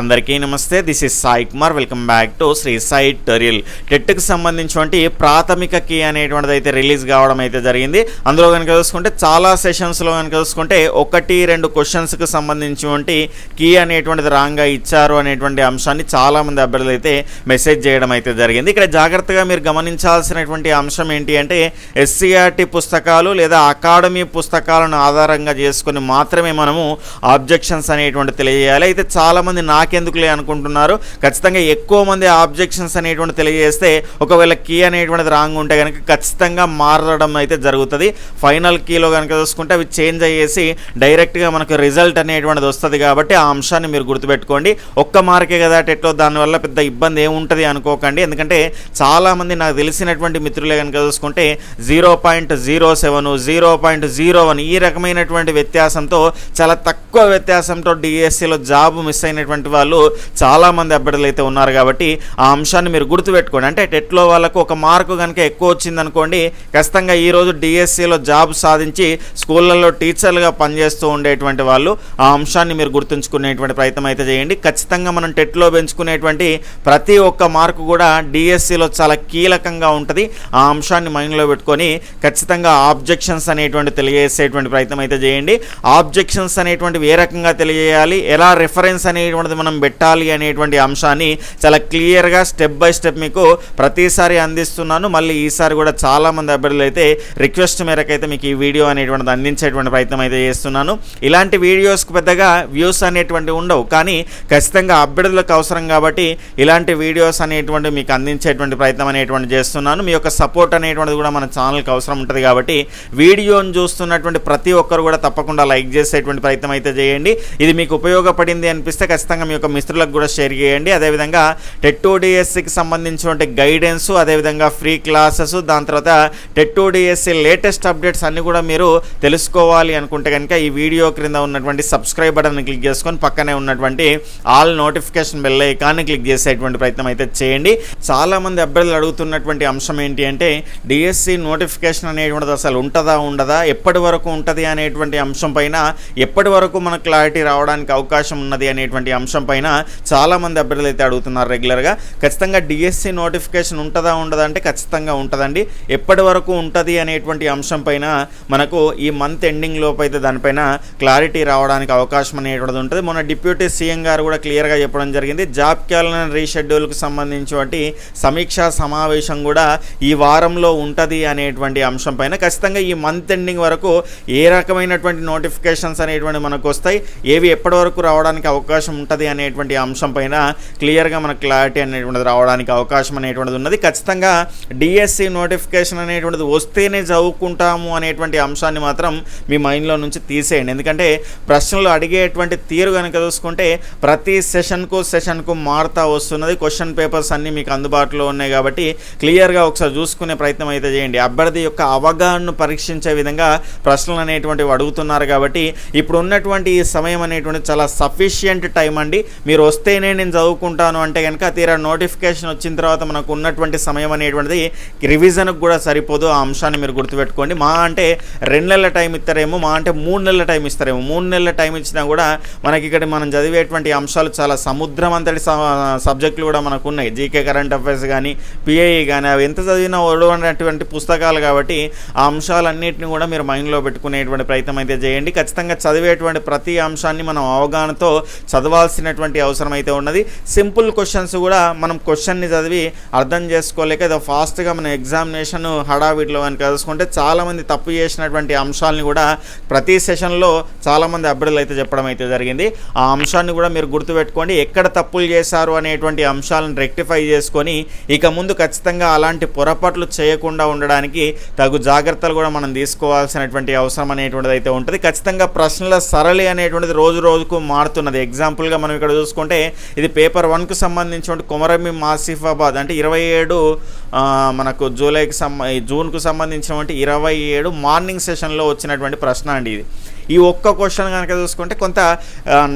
అందరికీ నమస్తే this is Sai Kumar. Welcome back to Sri Sai tutorial టెట్కి సంబంధించినటువంటి ప్రాథమిక కీ అనేటువంటిది అయితే రిలీజ్ కావడం అయితే జరిగింది. అందులో కనుక చూసుకుంటే చాలా సెషన్స్లో కనుక చూసుకుంటే ఒకటి రెండు క్వశ్చన్స్కి సంబంధించినటువంటి కీ అనేటువంటిది రాంగ్గా ఇచ్చారు అనేటువంటి అంశాన్ని చాలామంది అభ్యర్థులు అయితే మెసేజ్ చేయడం అయితే జరిగింది. ఇక్కడ జాగ్రత్తగా మీరు గమనించాల్సినటువంటి అంశం ఏంటి అంటే ఎస్సీఆర్టీ పుస్తకాలు లేదా అకాడమీ పుస్తకాలను ఆధారంగా చేసుకొని మాత్రమే మనము ఆబ్జెక్షన్స్ అనేటువంటి తెలియజేయాలి. అయితే చాలామంది నా నాకెందుకులే అనుకుంటున్నారు? ఖచ్చితంగా ఎక్కువ మంది ఆబ్జెక్షన్స్ అనేటువంటి తెలియజేస్తే ఒకవేళ కీ అనేటువంటిది రాంగ్ ఉంటే కనుక ఖచ్చితంగా మారడం అయితే జరుగుతుంది. ఫైనల్ కీలో కనుక చూసుకుంటే అవి చేంజ్ అయ్యేసి డైరెక్ట్గా మనకు రిజల్ట్ అనేటువంటిది వస్తుంది కాబట్టి ఆ అంశాన్ని మీరు గుర్తుపెట్టుకోండి. ఒక్క మార్కే కదా టెట్లో దానివల్ల పెద్ద ఇబ్బంది ఏముంటుంది అనుకోకండి. ఎందుకంటే చాలామంది నాకు తెలిసినటువంటి మిత్రులే కనుక చూసుకుంటే zero point zero seven zero point zero one ఈ రకమైనటువంటి వ్యత్యాసంతో చాలా తక్కువ వ్యత్యాసంతో డిఎస్సిలో జాబ్ మిస్ అయినటువంటి వాళ్ళు చాలామంది అభ్యర్థులు అయితే ఉన్నారు కాబట్టి ఆ అంశాన్ని మీరు గుర్తుపెట్టుకోండి. అంటే టెట్లో వాళ్ళకు ఒక మార్కు కనుక ఎక్కువ వచ్చిందనుకోండి ఖచ్చితంగా ఈరోజు డిఎస్సిలో జాబ్ సాధించి స్కూళ్ళల్లో టీచర్లుగా పనిచేస్తూ ఉండేటువంటి వాళ్ళు ఆ అంశాన్ని మీరు గుర్తుంచుకునేటువంటి ప్రయత్నం అయితే చేయండి. ఖచ్చితంగా మనం టెట్లో పెంచుకునేటువంటి ప్రతి ఒక్క మార్కు కూడా డిఎస్సిలో చాలా కీలకంగా ఉంటుంది. ఆ అంశాన్ని మైండ్లో పెట్టుకొని ఖచ్చితంగా ఆబ్జెక్షన్స్ అనేటువంటి తెలియజేసేటువంటి ప్రయత్నం అయితే చేయండి. ఆబ్జెక్షన్స్ అనేటువంటివి ఏ రకంగా తెలియజేయాలి? ఎలా రిఫరెన్స్ అనేటువంటిది మనం పెట్టాలి అనేటువంటి అంశాన్ని చాలా క్లియర్గా స్టెప్ బై స్టెప్ మీకు ప్రతిసారి అందిస్తున్నాను. మళ్ళీ ఈసారి కూడా చాలామంది అభ్యర్థులు అయితే రిక్వెస్ట్ మేరకు అయితే మీకు ఈ వీడియో అనేటువంటిది అందించేటువంటి ప్రయత్నం అయితే చేస్తున్నాను. ఇలాంటి వీడియోస్కి పెద్దగా వ్యూస్ అనేటువంటివి ఉండవు. కానీ ఖచ్చితంగా అభ్యర్థులకు అవసరం కాబట్టి ఇలాంటి వీడియోస్ అనేటువంటి మీకు అందించేటువంటి ప్రయత్నం అనేటువంటి చేస్తున్నాను. మీ యొక్క సపోర్ట్ అనేటువంటిది కూడా మన ఛానల్కి అవసరం ఉంటుంది కాబట్టి వీడియోని చూస్తున్నటువంటి ప్రతి ఒక్కరు కూడా తప్పకుండా లైక్ చేసేటువంటి ప్రయత్నం అయితే చేయండి. ఇది మీకు ఉపయోగపడింది అనిపిస్తే ఖచ్చితంగా మీ యొక్క మిత్రులకు కూడా షేర్ చేయండి. అదేవిధంగా టెట్టోడిఎస్సికి సంబంధించినటువంటి గైడెన్స్ అదేవిధంగా ఫ్రీ క్లాసెస్ దాని తర్వాత టెట్టో డిఎస్సి లేటెస్ట్ అప్డేట్స్ అన్ని కూడా మీరు తెలుసుకోవాలి అనుకుంటే కనుక ఈ వీడియో క్రింద ఉన్నటువంటి సబ్స్క్రైబ్ బటన్ క్లిక్ చేసుకొని పక్కనే ఉన్నటువంటి ఆల్ నోటిఫికేషన్ బెల్ ఐకాన్ని క్లిక్ చేసేటువంటి ప్రయత్నం అయితే చేయండి. చాలామంది అభ్యర్థులు అడుగుతున్నటువంటి అంశం ఏంటి అంటే డిఎస్సి నోటిఫికేషన్ అనేటువంటిది అసలు ఉంటుందా ఉండదా ఎప్పటి వరకు ఉంటుంది అనేటువంటి అంశం పైన ఎప్పటి వరకు మనకు క్లారిటీ రావడానికి అవకాశం ఉన్నది అనేటువంటి అంశం పైన చాలామంది అభ్యర్థులు అయితే అడుగుతున్నారు రెగ్యులర్గా ఖచ్చితంగా డిఎస్సి నోటిఫికేషన్ ఉంటుందా ఉండదా అంటే ఖచ్చితంగా ఉంటుందండి. ఎప్పటి వరకు ఉంటుంది అనేటువంటి అంశం పైన మనకు ఈ మంత్ ఎండింగ్ లోపు అయితే దానిపైన క్లారిటీ రావడానికి అవకాశం అనేటువంటిది ఉంటుంది. మొన్న డిప్యూటీ సీఎం గారు కూడా క్లియర్గా చెప్పడం జరిగింది. జాబ్ క్యాలెండర్ రీషెడ్యూల్కి సంబంధించినటువంటి సమీక్షా సమావేశం కూడా ఈ వారంలో ఉంటుంది అనేటువంటి అంశం పైన ఖచ్చితంగా ఈ మంత్ ఎండింగ్ వరకు ఏ రకమైనటువంటి నోటిఫికేషన్స్ అనేటువంటి మనకు వస్తాయి. ఏవి ఎప్పటి వరకు రావడానికి అవకాశం ఉంటుంది అనేటువంటి అంశం పైన క్లియర్గా మనకు క్లారిటీ అనేటువంటిది రావడానికి అవకాశం అనేటువంటిది ఉన్నది. ఖచ్చితంగా డిఎస్సి నోటిఫికేషన్ అనేటువంటిది వస్తేనే చదువుకుంటాము అనేటువంటి అంశాన్ని మాత్రం మీ మైండ్లో నుంచి తీసేయండి. ఎందుకంటే ప్రశ్నలు అడిగేటువంటి తీరు కనుక చూసుకుంటే ప్రతి సెషన్కు సెషన్కు మారుతా వస్తున్నది. క్వశ్చన్ పేపర్స్ అన్నీ మీకు అందుబాటులో ఉన్నాయి కాబట్టి క్లియర్గా ఒకసారి చూసుకునే ప్రయత్నం అయితే చేయండి. అభ్యర్థి యొక్క అవగాహనను పరీక్షించే విధంగా ప్రశ్నలు అనేటువంటివి అడుగుతున్నారు కాబట్టి ఇప్పుడు ఉన్నటువంటి ఈ సమయం అనేటువంటి చాలా సఫిషియంట్ టైం అండి. మీరు వస్తేనే నేను చదువుకుంటాను అంటే కనుక తీరా నోటిఫికేషన్ వచ్చిన తర్వాత మనకు ఉన్నటువంటి సమయం అనేటువంటిది రివిజన్కి కూడా సరిపోదు. ఆ అంశాన్ని మీరు గుర్తుపెట్టుకోండి. మా అంటే రెండు నెలల టైం ఇస్తారేమో మా అంటే మూడు నెలల టైం ఇస్తారేమో. మూడు నెలల టైం ఇచ్చినా కూడా మనకి ఇక్కడ మనం చదివేటువంటి అంశాలు చాలా సముద్రం అంతటి సబ్జెక్టులు కూడా మనకు ఉన్నాయి. జీకే కరెంట్ అఫైర్స్ కానీ పిఐఈ కానీ అవి ఎంత చదివినా ఒడవనటువంటి పుస్తకాలు కాబట్టి ఆ అంశాలన్నింటినీ కూడా మీరు మైండ్లో పెట్టుకునేటువంటి ప్రయత్నం అయితే చేయండి. ఖచ్చితంగా చదివేటువంటి ప్రతి అంశాన్ని మనం అవగాహనతో చదవాల్సినటువంటి అవసరం అయితే ఉన్నది. సింపుల్ క్వశ్చన్స్ కూడా మనం క్వశ్చన్ని చదివి అర్థం చేసుకోలేక ఏదో ఫాస్ట్గా మన ఎగ్జామినేషన్ హడావిడిలో అని కలుసుకుంటే చాలామంది తప్పు చేసినటువంటి అంశాలని కూడా ప్రతి సెషన్లో చాలామంది అభ్యర్థులు అయితే చెప్పడం అయితే జరిగింది. ఆ అంశాన్ని కూడా మీరు గుర్తుపెట్టుకోండి. ఎక్కడ తప్పులు చేశారు అనేటువంటి అంశాలను రెక్టిఫై చేసుకొని ఇక ముందు ఖచ్చితంగా అలాంటి పొరపాట్లు చేయకుండా ఉండడానికి తగు జాగ్రత్తలు కూడా మనం తీసుకోవాల్సినటువంటి అవసరం అనేటువంటిది అయితే ఉంటుంది. ఖచ్చితంగా ప్రశ్నల సరళి అనేటువంటిది రోజు రోజుకు మారుతున్నది. ఎగ్జాంపుల్గా మనం ఇక్కడ చూసుకుంటే ఇది పేపర్ వన్కు సంబంధించిన కుమరమి మాసిఫాబాద్ అంటే ఇరవై ఏడు మనకు జూలైకి సంబ జూన్కు సంబంధించినటువంటి ఇరవై ఏడు మార్నింగ్ సెషన్లో వచ్చినటువంటి ప్రశ్న అండి ఇది. ఈ ఒక్క క్వశ్చన్ కనుక చూసుకుంటే కొంత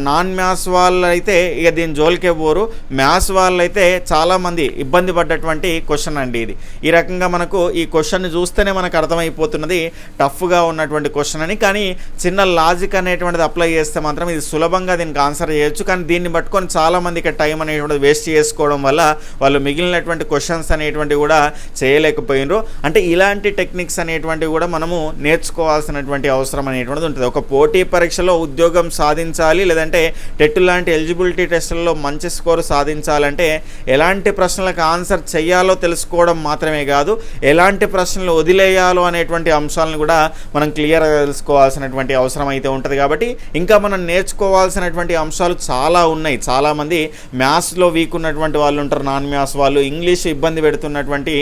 నాన్ మ్యాథ్స్ వాళ్ళు అయితే ఇక దీని జోలికే పోరు. మ్యాథ్స్ వాళ్ళు అయితే చాలామంది ఇబ్బంది పడ్డటువంటి క్వశ్చన్ అండి ఇది. ఈ రకంగా మనకు ఈ క్వశ్చన్ చూస్తేనే మనకు అర్థమైపోతున్నది టఫ్గా ఉన్నటువంటి క్వశ్చన్ అని. కానీ చిన్న లాజిక్ అనేటువంటిది అప్లై చేస్తే మాత్రం ఇది సులభంగా దీనికి ఆన్సర్ చేయొచ్చు. కానీ దీన్ని పట్టుకొని చాలామంది ఇక టైం అనేటువంటిది వేస్ట్ చేసుకోవడం వల్ల వాళ్ళు మిగిలినటువంటి క్వశ్చన్స్ అనేటువంటివి కూడా చేయలేకపోయినరు. అంటే ఇలాంటి టెక్నిక్స్ అనేటువంటివి కూడా మనము నేర్చుకోవాల్సినటువంటి అవసరం అనేటువంటిది ఉంటుంది. ఒక పోటీ పరీక్షలో ఉద్యోగం సాధించాలి లేదంటే టెట్ లాంటి ఎలిజిబిలిటీ టెస్టులలో మంచి స్కోర్ సాధించాలంటే ఎలాంటి ప్రశ్నలకు ఆన్సర్ చేయాలో తెలుసుకోవడం మాత్రమే కాదు ఎలాంటి ప్రశ్నలు వదిలేయాలో అనేటువంటి అంశాలను కూడా మనం క్లియర్గా తెలుసుకోవాల్సినటువంటి అవసరం అయితే ఉంటుంది. కాబట్టి ఇంకా మనం నేర్చుకోవాల్సినటువంటి అంశాలు చాలా ఉన్నాయి. చాలామంది మ్యాథ్స్లో వీక్ ఉన్నటువంటి వాళ్ళు ఉంటారు నాన్ మ్యాథ్స్ వాళ్ళు ఇంగ్లీష్ ఇబ్బంది పెడుతున్నటువంటి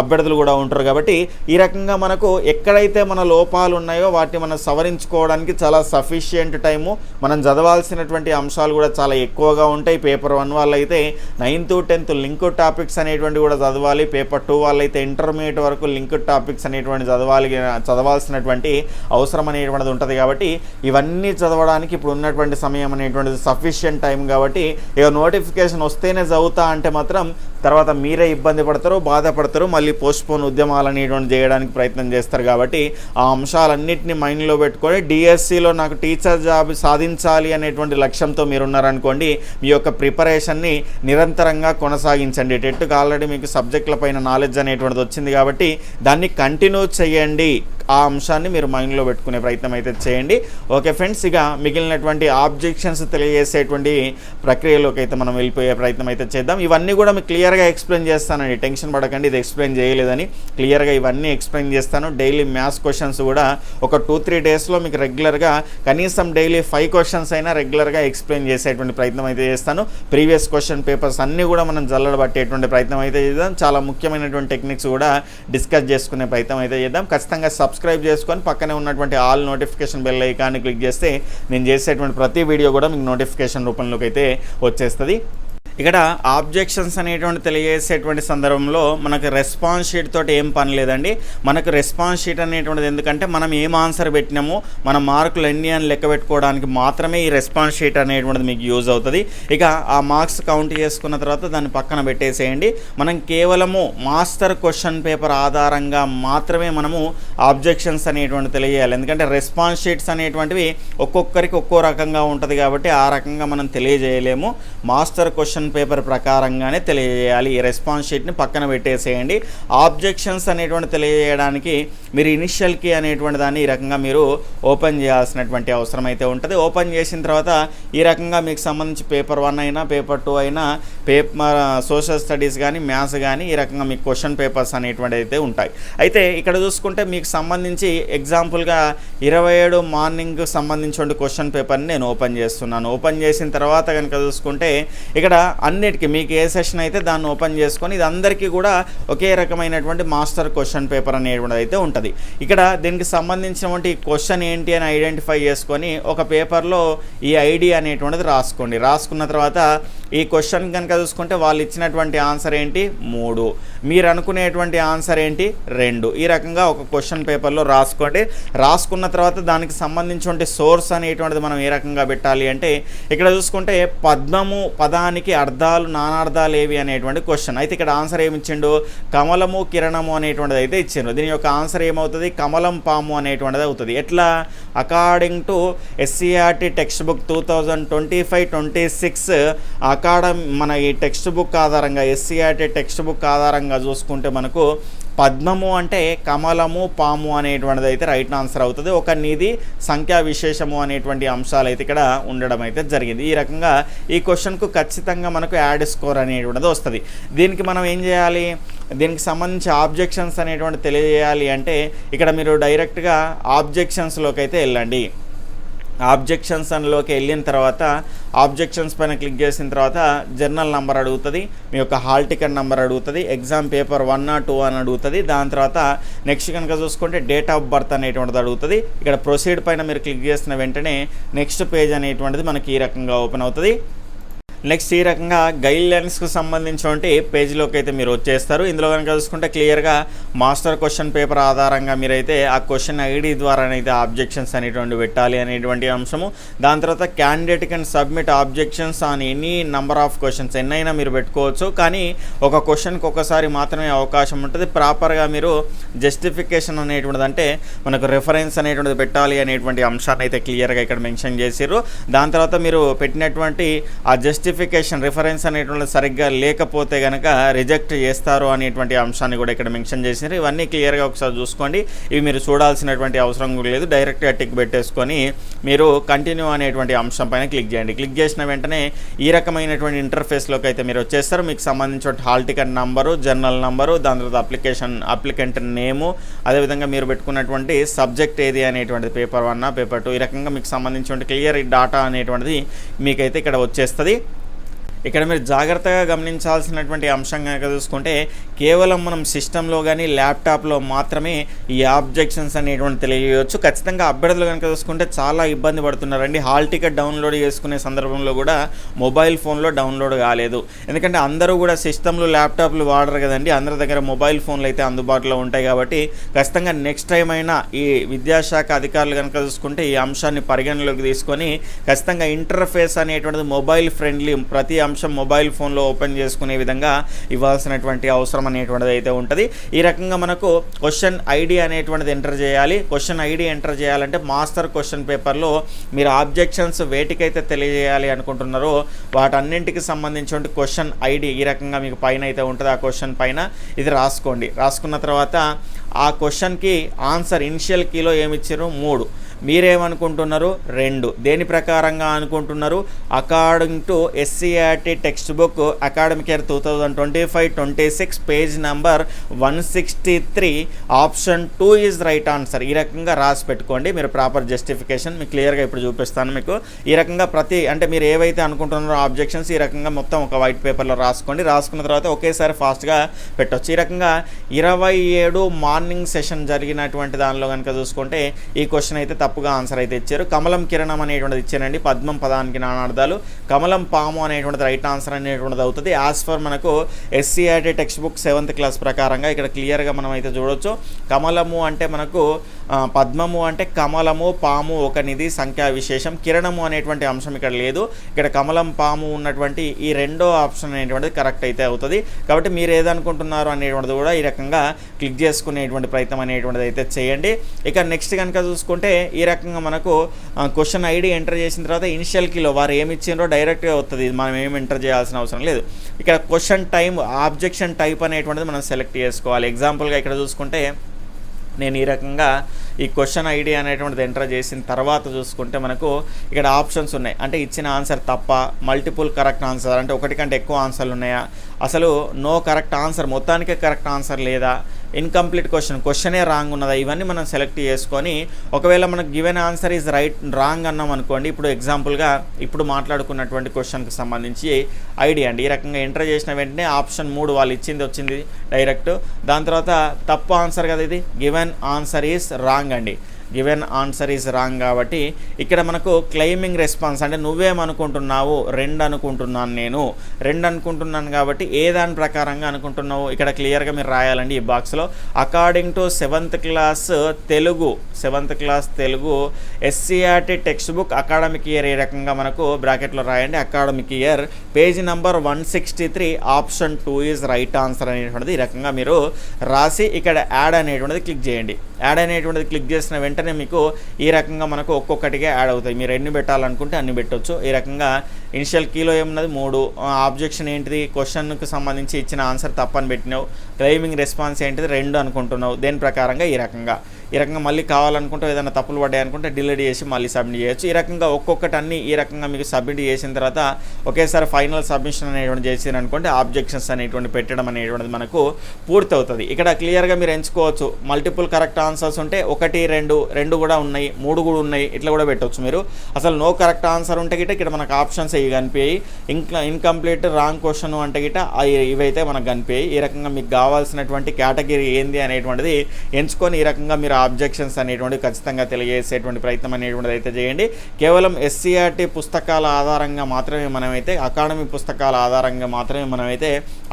అభ్యర్థులు కూడా ఉంటారు. కాబట్టి ఈ రకంగా మనకు ఎక్కడైతే మన లోపాలు ఉన్నాయో వాటిని మనం సవరించుకోవడం చదువుకోవడానికి చాలా సఫిషియంట్ టైము మనం చదవాల్సినటువంటి అంశాలు కూడా చాలా ఎక్కువగా ఉంటాయి. పేపర్ వన్ వాళ్ళు అయితే నైన్త్ టెన్త్ లింక్ టాపిక్స్ అనేటువంటి కూడా చదవాలి. పేపర్ టూ వాళ్ళు అయితే ఇంటర్మీడియట్ వరకు లింక్ టాపిక్స్ అనేటువంటి చదవాలి. చదవాల్సినటువంటి అవసరం అనేటువంటిది ఉంటుంది కాబట్టి ఇవన్నీ చదవడానికి ఇప్పుడు ఉన్నటువంటి సమయం అనేటువంటిది సఫిషియంట్ టైం కాబట్టి ఇక నోటిఫికేషన్ వస్తేనే చదువుతా అంటే మాత్రం తర్వాత మీరే ఇబ్బంది పడతారు బాధపడతారు మళ్ళీ పోస్ట్పోన్ ఉద్యమాలు అనేటువంటి చేయడానికి ప్రయత్నం చేస్తారు కాబట్టి ఆ అంశాలన్నింటినీ మైండ్లో పెట్టుకొని డిఎస్సిలో నాకు టీచర్ జాబ్ సాధించాలి అనేటువంటి లక్ష్యంతో మీరు ఉన్నారనుకోండి మీ యొక్క ప్రిపరేషన్ని నిరంతరంగా కొనసాగించండి. టెట్కు ఆల్రెడీ మీకు సబ్జెక్టుల పైన నాలెడ్జ్ అనేటువంటిది వచ్చింది కాబట్టి దాన్ని కంటిన్యూ చేయండి. ఆ అంశాన్ని మీరు మైండ్లో పెట్టుకునే ప్రయత్నం అయితే చేయండి. ఓకే ఫ్రెండ్స్ ఇక మిగిలినటువంటి ఆబ్జెక్షన్స్ తెలియజేసేటువంటి ప్రక్రియలోకి అయితే మనం వెళ్ళిపోయే ప్రయత్నం అయితే చేద్దాం. ఇవన్నీ కూడా మీకు క్లియర్గా ఎక్స్ప్లెయిన్ చేస్తానండి. టెన్షన్ పడకండి ఇది ఎక్స్ప్లెయిన్ చేయలేదని క్లియర్గా ఇవన్నీ ఎక్స్ప్లెయిన్ చేస్తాను. డైలీ మ్యాథ్స్ క్వశ్చన్స్ కూడా ఒక టూ త్రీ డేస్లో మీకు రెగ్యులర్గా కనీసం డైలీ ఫైవ్ క్వశ్చన్స్ అయినా రెగ్యులర్గా ఎక్స్ప్లెయిన్ చేసేటువంటి ప్రయత్నం అయితే చేస్తాను. ప్రీవియస్ క్వశ్చన్ పేపర్స్ అన్నీ కూడా మనం జల్లడబట్టేటువంటి ప్రయత్నం అయితే చేద్దాం. చాలా ముఖ్యమైనటువంటి టెక్నిక్స్ కూడా డిస్కస్ చేసుకునే ప్రయత్నం అయితే చేద్దాం. ఖచ్చితంగా సబ్స్క్రైబ్ చేసుకొని పక్కనే ఉన్నటువంటి ఆల్ నోటిఫికేషన్ బెల్ ఐకాన్ని క్లిక్ చేస్తే నేను చేసేటువంటి ప్రతి వీడియో కూడా మీకు నోటిఫికేషన్ రూపంలోకి అయితే వచ్చేస్తుంది. ఇక్కడ ఆబ్జెక్షన్స్ అనేటువంటి తెలియజేసేటువంటి సందర్భంలో మనకు రెస్పాన్స్ షీట్ తోటి ఏం పని లేదండి. మనకు రెస్పాన్స్ షీట్ అనేటువంటిది ఎందుకంటే మనం ఏం ఆన్సర్ పెట్టినామో మన మార్కులు ఎన్ని అని లెక్క పెట్టుకోవడానికి మాత్రమే ఈ రెస్పాన్స్ షీట్ అనేటువంటిది మీకు యూజ్ అవుతుంది. ఇక ఆ మార్క్స్ కౌంట్ చేసుకున్న తర్వాత దాన్ని పక్కన పెట్టేసేయండి. మనం కేవలము మాస్టర్ క్వశ్చన్ పేపర్ ఆధారంగా మాత్రమే మనము ఆబ్జెక్షన్స్ అనేటువంటి తెలియజేయాలి. ఎందుకంటే రెస్పాన్స్ షీట్స్ అనేటువంటివి ఒక్కొక్కరికి ఒక్కో రకంగా ఉంటుంది కాబట్టి ఆ రకంగా మనం తెలియజేయలేము. మాస్టర్ క్వశ్చన్ పేపర్ ప్రకారంగానే తెలియజేయాలి ఈ రెస్పాన్స్ షీట్ని పక్కన పెట్టేసేయండి. ఆబ్జెక్షన్స్ అనేటువంటి తెలియజేయడానికి మీరు ఇనిషియల్ కీ అనేటువంటి దాన్ని ఈ రకంగా మీరు ఓపెన్ చేయాల్సినటువంటి అవసరం అయితే ఉంటుంది. ఓపెన్ చేసిన తర్వాత ఈ రకంగా మీకు సంబంధించి పేపర్ వన్ అయినా పేపర్ టూ అయినా పేపర్ సోషల్ స్టడీస్ కానీ మ్యాథ్స్ కానీ ఈ రకంగా మీకు క్వశ్చన్ పేపర్స్ అనేటువంటి అయితే ఉంటాయి. అయితే ఇక్కడ చూసుకుంటే మీకు సంబంధించి ఎగ్జాంపుల్గా ఇరవై ఏడు మార్నింగ్ సంబంధించిన క్వశ్చన్ పేపర్ని నేను ఓపెన్ చేస్తున్నాను. ఓపెన్ చేసిన తర్వాత కనుక చూసుకుంటే ఇక్కడ అన్నిటికీ మీకు ఏ సెషన్ అయితే దాన్ని ఓపెన్ చేసుకొని ఇది అందరికీ కూడా ఒకే రకమైనటువంటి మాస్టర్ క్వశ్చన్ పేపర్ అనేటువంటిది అయితే ఉంటుంది. ఇక్కడ దీనికి సంబంధించినటువంటి క్వశ్చన్ ఏంటి అని ఐడెంటిఫై చేసుకొని ఒక పేపర్లో ఈ ఐడి అనేటువంటిది రాసుకోండి. రాసుకున్న తర్వాత ఈ క్వశ్చన్ కనుక చూసుకుంటే వాళ్ళు ఇచ్చినటువంటి ఆన్సర్ ఏంటి? మూడు. మీరు అనుకునేటువంటి ఆన్సర్ ఏంటి? రెండు. ఈ రకంగా ఒక క్వశ్చన్ పేపర్లో రాసుకోండి. రాసుకున్న తర్వాత దానికి సంబంధించిన సోర్స్ అనేటువంటిది మనం ఏ రకంగా పెట్టాలి అంటే ఇక్కడ చూసుకుంటే పద్మము పదానికి అర్థాలు నానార్థాలు ఏవి అనేటువంటి క్వశ్చన్. అయితే ఇక్కడ ఆన్సర్ ఏమిచ్చిండు కమలము కిరణము అనేటువంటిది అయితే ఇచ్చిండు. దీని యొక్క ఆన్సర్ ఏమవుతుంది? కమలం పాము అనేటువంటిది అవుతుంది. ఎట్లా? According to SCERT text book two thousand twenty five twenty six academy మన ఈ టెక్స్ట్ బుక్ ఆధారంగా ఎస్సీఆర్టీ టెక్స్ట్ బుక్ ఆధారంగా చూసుకుంటే మనకు పద్మము అంటే కమలము పాము అనేటువంటిది అయితే రైట్ ఆన్సర్ అవుతుంది. ఒక నిధి సంఖ్యా విశేషము అనేటువంటి అంశాలు అయితే ఇక్కడ ఉండడం అయితే జరిగింది. ఈ రకంగా ఈ క్వశ్చన్కు ఖచ్చితంగా మనకు యాడ్ స్కోర్ అనేటువంటిది వస్తుంది. దీనికి మనం ఏం చేయాలి? దీనికి సంబంధించి ఆబ్జెక్షన్స్ అనేటువంటి తెలియజేయాలి అంటే ఇక్కడ మీరు డైరెక్ట్గా ఆబ్జెక్షన్స్లోకి అయితే వెళ్ళండి. ఆబ్జెక్షన్స్ అందులోకి వెళ్ళిన తర్వాత ఆబ్జెక్షన్స్ పైన క్లిక్ చేసిన తర్వాత జర్నల్ నెంబర్ అడుగుతుంది మీ యొక్క హాల్ టికెట్ నెంబర్ అడుగుతుంది ఎగ్జామ్ పేపర్ వన్ ఆ టూ అని అడుగుతుంది దాని తర్వాత నెక్స్ట్ కనుక చూసుకుంటే డేట్ ఆఫ్ బర్త్ అనేటువంటిది అడుగుతుంది ఇక్కడ ప్రొసీడ్ పైన మీరు క్లిక్ చేసిన వెంటనే నెక్స్ట్ పేజ్ అనేటువంటిది మనకి ఈ రకంగా ఓపెన్ అవుతుంది. నెక్స్ట్ ఈ రకంగా గైడ్ లైన్స్కి సంబంధించినటువంటి పేజీలోకి అయితే మీరు వచ్చేస్తారు. ఇందులో కనుక చూసుకుంటే క్లియర్గా మాస్టర్ క్వశ్చన్ పేపర్ ఆధారంగా మీరైతే ఆ క్వశ్చన్ ఐడి ద్వారానైతే ఆబ్జెక్షన్స్ అనేటువంటి పెట్టాలి అనేటువంటి అంశము. దాని తర్వాత candidate can submit objections on any number of questions ఎన్నైనా మీరు పెట్టుకోవచ్చు. కానీ ఒక క్వశ్చన్కి ఒకసారి మాత్రమే అవకాశం ఉంటుంది. ప్రాపర్గా మీరు జస్టిఫికేషన్ అనేటువంటిది అంటే మనకు రెఫరెన్స్ అనేటువంటిది పెట్టాలి అనేటువంటి అంశాన్ని అయితే క్లియర్గా ఇక్కడ మెన్షన్ చేసారు దాని తర్వాత మీరు పెట్టినటువంటి ఆ జస్టిఫికేషన్ రిఫరెన్స్ అనేటువంటి సరిగ్గా లేకపోతే కనుక రిజెక్ట్ చేస్తారు అనేటువంటి అంశాన్ని కూడా ఇక్కడ మెన్షన్ చేసినారు. ఇవన్నీ క్లియర్గా ఒకసారి చూసుకోండి. ఇవి మీరు చూడాల్సినటువంటి అవసరం కూడా లేదు. డైరెక్ట్గా టిక్ పెట్టేసుకొని మీరు కంటిన్యూ అనేటువంటి అంశం పైన క్లిక్ చేయండి. క్లిక్ చేసిన వెంటనే ఈ రకమైనటువంటి ఇంటర్ఫేస్లోకి అయితే మీరు వచ్చేస్తారు. మీకు సంబంధించిన hall ticket number journal number దాని తర్వాత అప్లికేషన్ అప్లికెంట్ నేము అదేవిధంగా మీరు పెట్టుకున్నటువంటి సబ్జెక్ట్ ఏది అనేటువంటిది పేపర్ వన్ పేపర్ టూ ఈ రకంగా మీకు సంబంధించిన క్లియర్ డాటా అనేటువంటిది మీకైతే ఇక్కడ వచ్చేస్తుంది. ఇక్కడ మీరు జాగ్రత్తగా గమనించాల్సినటువంటి అంశం కనుక చూసుకుంటే కేవలం మనం సిస్టంలో కానీ ల్యాప్టాప్లో మాత్రమే ఈ ఆబ్జెక్షన్స్ అనేటువంటి తెలియజేయవచ్చు. ఖచ్చితంగా అభ్యర్థులు కనుక చూసుకుంటే చాలా ఇబ్బంది పడుతున్నారండి. హాల్ టికెట్ డౌన్లోడ్ చేసుకునే సందర్భంలో కూడా మొబైల్ ఫోన్లో డౌన్లోడ్ కాలేదు. ఎందుకంటే అందరూ కూడా సిస్టంలు ల్యాప్టాప్లు వాడరు కదండి. అందరి దగ్గర మొబైల్ ఫోన్లు అయితే అందుబాటులో ఉంటాయి కాబట్టి ఖచ్చితంగా నెక్స్ట్ టైం అయినా ఈ విద్యాశాఖ అధికారులు కనుక చూసుకుంటే ఈ అంశాన్ని పరిగణలోకి తీసుకొని ఖచ్చితంగా ఇంటర్ఫేస్ అనేటువంటిది మొబైల్ ఫ్రెండ్లీ ప్రతి అంశం మొబైల్ ఫోన్లో ఓపెన్ చేసుకునే విధంగా ఇవ్వాల్సినటువంటి అవసరం అనేటువంటిది అయితే ఉంటుంది. ఈ రకంగా మనకు క్వశ్చన్ ఐడి అనేటువంటిది ఎంటర్ చేయాలి. క్వశ్చన్ ఐడి ఎంటర్ చేయాలంటే మాస్టర్ క్వశ్చన్ పేపర్లో మీరు ఆబ్జెక్షన్స్ వేటికైతే తెలియజేయాలి అనుకుంటున్నారో వాటన్నింటికి సంబంధించిన క్వశ్చన్ ఐడి ఈ రకంగా మీకు పైన అయితే ఉంటుంది. ఆ క్వశ్చన్ పైన ఇది రాసుకోండి. రాసుకున్న తర్వాత ఆ క్వశ్చన్కి ఆన్సర్ ఇనిషియల్ కీలో ఏమిచ్చారు మూడు. మీరేమనుకుంటున్నారు? రెండు. దేని ప్రకారంగా అనుకుంటున్నారు? According to SCERT text book academic year two thousand twenty five twenty six page number one sixty three option two is right answer ఈ రకంగా రాసి పెట్టుకోండి. మీరు ప్రాపర్ జస్టిఫికేషన్ మీకు క్లియర్గా ఇప్పుడు చూపిస్తాను మీకు. ఈ రకంగా ప్రతి అంటే మీరు ఏవైతే అనుకుంటున్నారో ఆబ్జెక్షన్స్ ఈ రకంగా మొత్తం ఒక వైట్ పేపర్లో రాసుకోండి. రాసుకున్న తర్వాత ఒకేసారి ఫాస్ట్గా పెట్టవచ్చు ఈ రకంగా ఇరవై ఏడు మార్నింగ్ సెషన్ జరిగినటువంటి దానిలో కనుక చూసుకుంటే ఈ క్వశ్చన్ అయితే తప్పుగా ఆన్సర్ అయితే ఇచ్చారు. కమలం కిరణం అనేటువంటిది ఇచ్చారండి పద్మం పదానికి నానార్థాలు. కమలం పాము అనేటువంటిది రైట్ ఆన్సర్ అనేటువంటిది అవుతుంది. యాజ్ ఫర్ మనకు SCERT text book seventh class ప్రకారంగా ఇక్కడ క్లియర్గా మనం అయితే చూడొచ్చు. కమలము అంటే మనకు పద్మము అంటే కమలము పాము ఒక నిధి సంఖ్యా విశేషం. కిరణము అనేటువంటి అంశం ఇక్కడ లేదు. ఇక్కడ కమలం పాము ఉన్నటువంటి ఈ రెండో ఆప్షన్ అనేటువంటిది కరెక్ట్ అయితే అవుతుంది. కాబట్టి మీరు ఏదనుకుంటున్నారు అనేటువంటిది కూడా ఈ రకంగా క్లిక్ చేసుకునేటువంటి ప్రయత్నం అనేటువంటిది అయితే చేయండి. ఇక నెక్స్ట్ కనుక చూసుకుంటే ఈ ఈ రకంగా మనకు క్వశ్చన్ ఐడి ఎంటర్ చేసిన తర్వాత ఇనిషియల్ కిలో వారు ఏమి ఇచ్చిండ్రో డైరెక్ట్గా వస్తుంది మనం ఏమి ఎంటర్ చేయాల్సిన అవసరం లేదు. ఇక్కడ క్వశ్చన్ టైం ఆబ్జెక్షన్ టైప్ అనేటువంటిది మనం సెలెక్ట్ చేసుకోవాలి. ఎగ్జాంపుల్గా ఇక్కడ చూసుకుంటే నేను ఈ రకంగా ఈ క్వశ్చన్ ఐడి అనేటువంటిది ఎంటర్ చేసిన తర్వాత చూసుకుంటే మనకు ఇక్కడ ఆప్షన్స్ ఉన్నాయి. అంటే ఇచ్చిన ఆన్సర్ తప్ప మల్టిపుల్ కరెక్ట్ ఆన్సర్ అంటే ఒకటి కంటే ఎక్కువ ఆన్సర్లు ఉన్నాయా? అసలు నో కరెక్ట్ ఆన్సర్ మొత్తానికే కరెక్ట్ ఆన్సర్ లేదా? ఇన్కంప్లీట్ క్వశ్చన్ క్వశ్చనే రాంగ్ ఉన్నదా? ఇవన్నీ మనం సెలెక్ట్ చేసుకొని ఒకవేళ మనకు given answer is right wrong అన్నాం అనుకోండి ఇప్పుడు ఎగ్జాంపుల్గా ఇప్పుడు మాట్లాడుకున్నటువంటి క్వశ్చన్కి సంబంధించి ఐడి అండి. ఈ రకంగా ఎంటర్ చేసిన వెంటనే ఆప్షన్ మూడు వాళ్ళు ఇచ్చింది వచ్చింది డైరెక్ట్ దాని తర్వాత తప్పు ఆన్సర్ కదా ఇది? గివెన్ ఆన్సర్ ఈజ్ రాంగ్ అండి. గివెన్ ఆన్సర్ ఈజ్ రాంగ్ కాబట్టి ఇక్కడ మనకు క్లెయిమింగ్ రెస్పాన్స్ అంటే నువ్వేమనుకుంటున్నావు రెండు అనుకుంటున్నాను నేను. రెండు అనుకుంటున్నాను కాబట్టి ఏ దాని ప్రకారంగా అనుకుంటున్నావు ఇక్కడ క్లియర్గా మీరు రాయాలండి ఈ బాక్స్లో. According to seventh class Telugu seventh class Telugu SCERT text book academic year ఏ రకంగా మనకు బ్రాకెట్లో రాయండి. Academic year page number one sixty three option two is right answer అనేటువంటిది ఈ రకంగా మీరు రాసి ఇక్కడ యాడ్ అనేటువంటిది క్లిక్ చేయండి. యాడ్ అనేటువంటిది క్లిక్ చేసిన వెంటనే మీకు ఈ రకంగా మనకు ఒక్కొక్కటిగా యాడ్ అవుతాయి. మీరు ఎన్ని పెట్టాలనుకుంటే అన్ని పెట్టొచ్చు. ఈ రకంగా ఇనిషియల్ కీలో ఏమున్నది? మూడు. ఆబ్జెక్షన్ ఏంటిది? క్వశ్చన్కి సంబంధించి ఇచ్చిన ఆన్సర్ తప్పని పెట్టినావు. క్లైమింగ్ రెస్పాన్స్ ఏంటిది? రెండు అనుకుంటున్నావు. దేని ప్రకారంగా? ఈ రకంగా. ఈ రకంగా మళ్ళీ కావాలనుకుంటే ఏదైనా తప్పులు పడ్డాయి అనుకుంటే డిలీట్ చేసి మళ్ళీ సబ్మిట్ చేయొచ్చు. ఈ రకంగా ఒక్కొక్కటి అన్ని ఈ రకంగా మీకు సబ్మిట్ చేసిన తర్వాత ఒకేసారి ఫైనల్ సబ్మిషన్ అనేటువంటి చేసారు అనుకుంటే ఆబ్జెక్షన్స్ అనేటువంటి పెట్టడం అనేటువంటిది మనకు పూర్తవుతుంది. ఇక్కడ క్లియర్గా మీరు ఎంచుకోవచ్చు. మల్టిపుల్ కరెక్ట్ ఆన్సర్స్ ఉంటే ఒకటి రెండు రెండు కూడా ఉన్నాయి మూడు కూడా ఉన్నాయి ఇట్లా కూడా పెట్టవచ్చు మీరు. అసలు నో కరెక్ట్ ఆన్సర్ ఉంటే గిట్ట ఇక్కడ మనకు ఆప్షన్స్ ఇవి కనిపించాయి ఇంకా ఇన్కంప్లీట్ రాంగ్ క్వశ్చన్ అంటే గిట్ట అవి- ఇవైతే మనకు కనిపించాయి ఈ రకంగా మీకు కావాల్సినటువంటి కేటగిరీ ఏంది అనేటువంటిది ఎంచుకొని ఈ రకంగా మీరు ఆబ్జెక్షన్స్ అనేటువంటి ఖచ్చితంగా తెలియజేసేటువంటి ప్రయత్నం అనేటువంటిది అయితే చేయండి. కేవలం ఎస్సీఆర్టీ పుస్తకాల ఆధారంగా మాత్రమే మనమైతే అకాడమీ పుస్తకాల ఆధారంగా మాత్రమే మనమైతే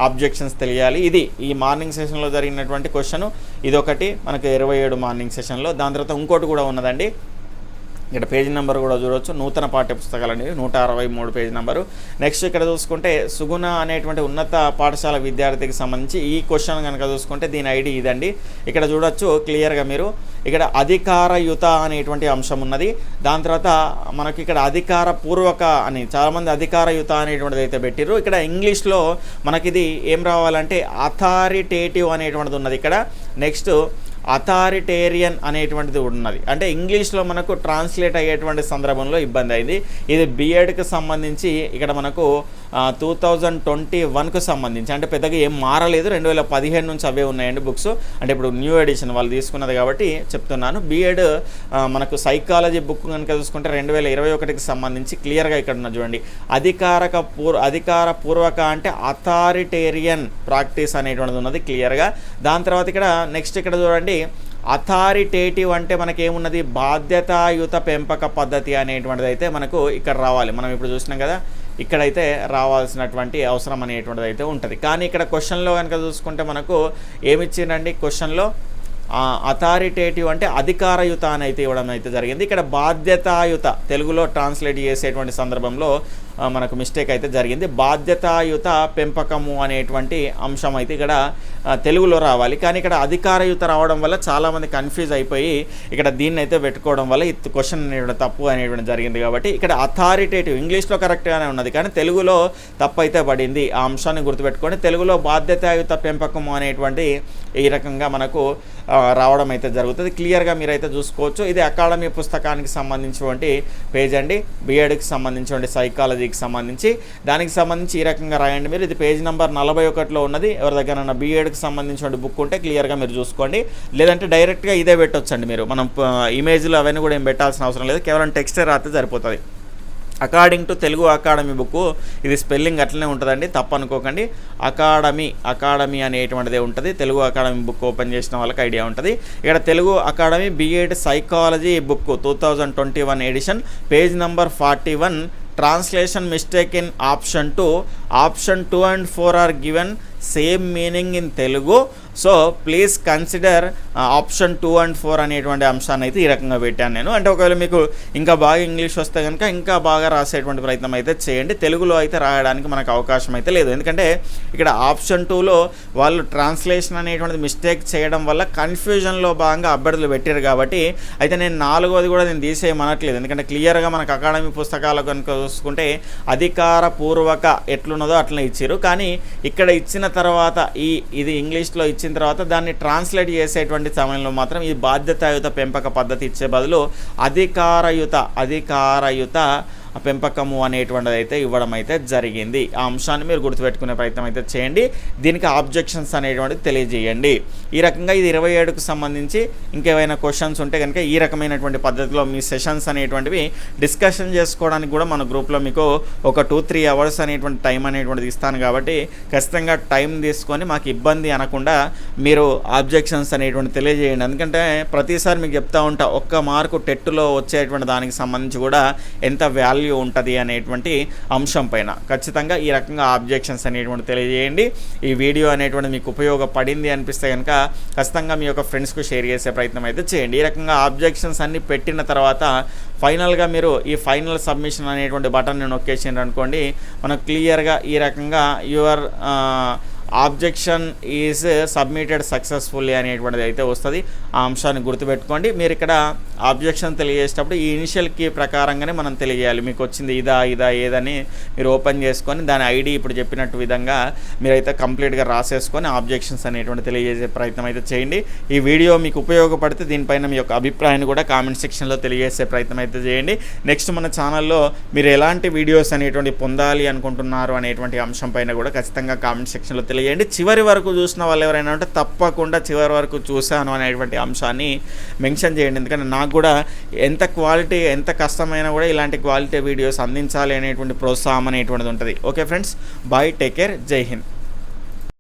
ఆబ్జెక్షన్స్ తెలియాలి. ఇది ఈ మార్నింగ్ సెషన్లో జరిగినటువంటి క్వశ్చన్. ఇదొకటి మనకు ఇరవై ఏడు మార్నింగ్ సెషన్లో. దాని తర్వాత ఇంకోటి కూడా ఉన్నదండి. ఇక్కడ పేజీ నెంబర్ కూడా చూడవచ్చు నూతన పాఠ్య పుస్తకాలు అనేవి నూట అరవై మూడు పేజీ నెంబరు. నెక్స్ట్ ఇక్కడ చూసుకుంటే సుగుణ అనేటువంటి ఉన్నత పాఠశాల విద్యార్థికి సంబంధించి ఈ క్వశ్చన్ కనుక చూసుకుంటే దీని ఐడి ఇదండి. ఇక్కడ చూడొచ్చు క్లియర్గా మీరు. ఇక్కడ అధికారయుత అనేటువంటి అంశం ఉన్నది. దాని తర్వాత మనకి ఇక్కడ అధికార పూర్వక అని చాలామంది అధికారయుత అనేటువంటిది అయితే పెట్టిర్రు. ఇక్కడ ఇంగ్లీష్లో మనకి ఇది ఏం రావాలంటే అథారిటేటివ్ అనేటువంటిది ఉన్నది ఇక్కడ. నెక్స్ట్ అథారిటేరియన్ అనేటువంటిది ఉన్నది. అంటే ఇంగ్లీష్లో మనకు ట్రాన్స్లేట్ అయ్యేటువంటి సందర్భంలో ఇబ్బంది అయింది. ఇది బిఎడ్కి సంబంధించి ఇక్కడ మనకు టూ థౌజండ్ ట్వంటీ వన్కు సంబంధించి అంటే పెద్దగా ఏం మారలేదు. రెండు వేల పదిహేను నుంచి అవే ఉన్నాయండి బుక్స్. అంటే ఇప్పుడు న్యూ ఎడిషన్ వాళ్ళు తీసుకున్నది కాబట్టి చెప్తున్నాను. బీఎడ్ మనకు సైకాలజీ బుక్ కనుక చూసుకుంటే రెండు వేల ఇరవై ఒకటికి సంబంధించి క్లియర్గా ఇక్కడ ఉన్న చూడండి. అధికారక పూర్ అధికార పూర్వక అంటే అథారిటేరియన్ ప్రాక్టీస్ అనేటువంటిది ఉన్నది క్లియర్గా. దాని తర్వాత ఇక్కడ నెక్స్ట్ ఇక్కడ చూడండి. అథారిటేటివ్ అంటే మనకేమున్నది బాధ్యతాయుత పెంపక పద్ధతి అనేటువంటిది అయితే మనకు ఇక్కడ రావాలి. మనం ఇప్పుడు చూసినాం కదా. ఇక్కడైతే రావాల్సినటువంటి అవసరం అనేటువంటిది అయితే ఉంటుంది. కానీ ఇక్కడ క్వశ్చన్లో కనుక చూసుకుంటే మనకు ఏమిచ్చిందండి క్వశ్చన్లో? అథారిటేటివ్ అంటే అధికారయుత అని అయితే ఇవ్వడం అయితే జరిగింది. ఇక్కడ బాధ్యతాయుత తెలుగులో ట్రాన్స్లేట్ చేసేటువంటి సందర్భంలో మనకు మిస్టేక్ అయితే జరిగింది. బాధ్యతాయుత పెంపకము అనేటువంటి అంశం అయితే ఇక్కడ తెలుగులో రావాలి. కానీ ఇక్కడ అధికారయుత రావడం వల్ల చాలామంది కన్ఫ్యూజ్ అయిపోయి ఇక్కడ దీన్ని అయితే పెట్టుకోవడం వల్ల ఈ క్వశ్చన్ అనేటువంటి తప్పు అనేటువంటి జరిగింది కాబట్టి ఇక్కడ అథారిటేటివ్ ఇంగ్లీష్లో కరెక్ట్గానే ఉన్నది. కానీ తెలుగులో తప్పు అయితే పడింది. ఆ అంశాన్ని గుర్తుపెట్టుకొని తెలుగులో బాధ్యతాయుత పెంపకము అనేటువంటి ఈ రకంగా మనకు రావడం అయితే జరుగుతుంది. క్లియర్గా మీరైతే చూసుకోవచ్చు. ఇది అకాడమీ పుస్తకానికి సంబంధించినటువంటి పేజ్ అండి. బీఎడ్కి సంబంధించినటువంటి సైకాలజీకి సంబంధించి. దానికి సంబంధించి ఈ రకంగా రాయండి మీరు. ఇది పేజ్ నెంబర్ నలభై ఒకటిలో ఉన్నది. ఎవరి దగ్గర బీఎడ్కి సంబంధించిన బుక్ ఉంటే క్లియర్గా మీరు చూసుకోండి. లేదంటే డైరెక్ట్గా ఇదే పెట్టొచ్చండి మీరు. మనం ఇమేజ్లు అవన్నీ కూడా ఏం పెట్టాల్సిన అవసరం లేదు. కేవలం టెక్స్టే రాస్తే సరిపోతుంది. According to Telugu academy book ఇది స్పెల్లింగ్ అట్లనే ఉంటుందండి. తప్పనుకోకండి అకాడమీ అకాడమీ అనేటువంటిదే ఉంటుంది. తెలుగు అకాడమీ బుక్ ఓపెన్ చేసిన వాళ్ళకి ఐడియా ఉంటుంది. ఇక్కడ Telugu academy BEd psychology book two thousand twenty one edition page number forty one translation mistake in option two option two and four are given same meaning in Telugu so please consider option two and four అనేటువంటి అంశాన్ని అయితే ఈ రకంగా పెట్టాను నేను. అంటే ఒకవేళ మీకు ఇంకా బాగా ఇంగ్లీష్ వస్తే కనుక ఇంకా బాగా రాసేటువంటి ప్రయత్నం అయితే చేయండి. తెలుగులో అయితే రాయడానికి మనకు అవకాశం అయితే లేదు. ఎందుకంటే ఇక్కడ ఆప్షన్ టూలో వాళ్ళు ట్రాన్స్లేషన్ అనేటువంటిది మిస్టేక్ చేయడం వల్ల కన్ఫ్యూజన్లో భాగంగా అభ్యర్థులు పెట్టారు కాబట్టి అయితే నేను నాలుగోది కూడా నేను తీసేయమనట్లేదు. ఎందుకంటే క్లియర్గా మనకు అకాడమీ పుస్తకాలు కనుక చూసుకుంటే అధికారపూర్వక ఎట్లున్నదో అట్లనే ఇచ్చారు కానీ ఇక్కడ ఇచ్చిన తర్వాత ఈ ఇది ఇంగ్లీష్లో ఇచ్చిన తర్వాత దాన్ని ట్రాన్స్లేట్ చేసేటువంటి సమయంలో మాత్రం ఈ బాధ్యతాయుత పెంపక పద్ధతి ఇచ్చే బదులు అధికారయుత అధికారయుత పెంపకము అనేటువంటిది అయితే ఇవ్వడం అయితే జరిగింది. ఆ అంశాన్ని మీరు గుర్తుపెట్టుకునే ప్రయత్నం అయితే చేయండి. దీనికి ఆబ్జెక్షన్స్ అనేటువంటిది తెలియజేయండి. ఈ రకంగా ఇది ఇరవై ఏడుకు సంబంధించి ఇంకేమైనా క్వశ్చన్స్ ఉంటే కనుక ఈ రకమైనటువంటి పద్ధతిలో మీ సెషన్స్ అనేటువంటివి డిస్కషన్ చేసుకోవడానికి కూడా మన గ్రూప్లో మీకు ఒక టూ త్రీ అవర్స్ అనేటువంటి టైం అనేటువంటిది ఇస్తాను కాబట్టి ఖచ్చితంగా టైం తీసుకొని మాకు ఇబ్బంది అనకుండా మీరు ఆబ్జెక్షన్స్ అనేటువంటి తెలియజేయండి. ఎందుకంటే ప్రతిసారి మీకు చెప్తా ఉంటా ఒక్క మార్కు టెట్టులో వచ్చేటువంటి దానికి సంబంధించి కూడా ఎంత వాల్యూ ఉంటుంది అనేటువంటి అంశం పైన. ఖచ్చితంగా ఈ రకంగా ఆబ్జెక్షన్స్ అనేటువంటి తెలియజేయండి. ఈ వీడియో అనేటువంటి మీకు ఉపయోగపడింది అనిపిస్తే కనుక ఖచ్చితంగా మీ యొక్క ఫ్రెండ్స్కు షేర్ చేసే ప్రయత్నం అయితే చేయండి. ఈ రకంగా ఆబ్జెక్షన్స్ అన్ని పెట్టిన తర్వాత ఫైనల్గా మీరు ఈ ఫైనల్ సబ్మిషన్ అనేటువంటి బటన్ని నొక్కేసిండ్రు అనుకోండి మనకు క్లియర్గా ఈ రకంగా your objection is submitted successfully అనేటువంటిది అయితే వస్తుంది. ఆ అంశాన్ని గుర్తుపెట్టుకోండి. మీరు ఇక్కడ ఆబ్జెక్షన్ తెలియజేసేటప్పుడు ఈ ఇనిషియల్ కీ ప్రకారంగానే మనం తెలియజేయాలి. మీకు వచ్చింది ఇదా ఇదా ఏదని మీరు ఓపెన్ చేసుకొని దాని ఐడి ఇప్పుడు చెప్పినట్టు విధంగా మీరైతే కంప్లీట్గా రాసేసుకొని ఆబ్జెక్షన్స్ అనేటువంటి తెలియజేసే ప్రయత్నం అయితే చేయండి. ఈ వీడియో మీకు ఉపయోగపడితే దీనిపైన మీ యొక్క అభిప్రాయాన్ని కూడా కామెంట్ సెక్షన్లో తెలియజేసే ప్రయత్నం అయితే చేయండి. నెక్స్ట్ మన ఛానల్లో మీరు ఎలాంటి వీడియోస్ అనేటువంటి పొందాలి అనుకుంటున్నారు అనేటువంటి అంశం పైన కూడా ఖచ్చితంగా కామెంట్ సెక్షన్లో తెలియజేయండి. చివరి వరకు చూసిన వాళ్ళు ఎవరైనా ఉంటే తప్పకుండా చివరి వరకు చూశాను అనేటువంటి అంశాన్ని మెన్షన్ చేయండి. ఎందుకంటే నాకు కూడా ఎంత క్వాలిటీ ఎంత కష్టమైనా కూడా ఇలాంటి క్వాలిటీ వీడియోస్ అందించాలి అనేటువంటి ప్రోత్సాహం అనేటువంటిది ఉంటుంది. Okay friends bye take care Jai Hind.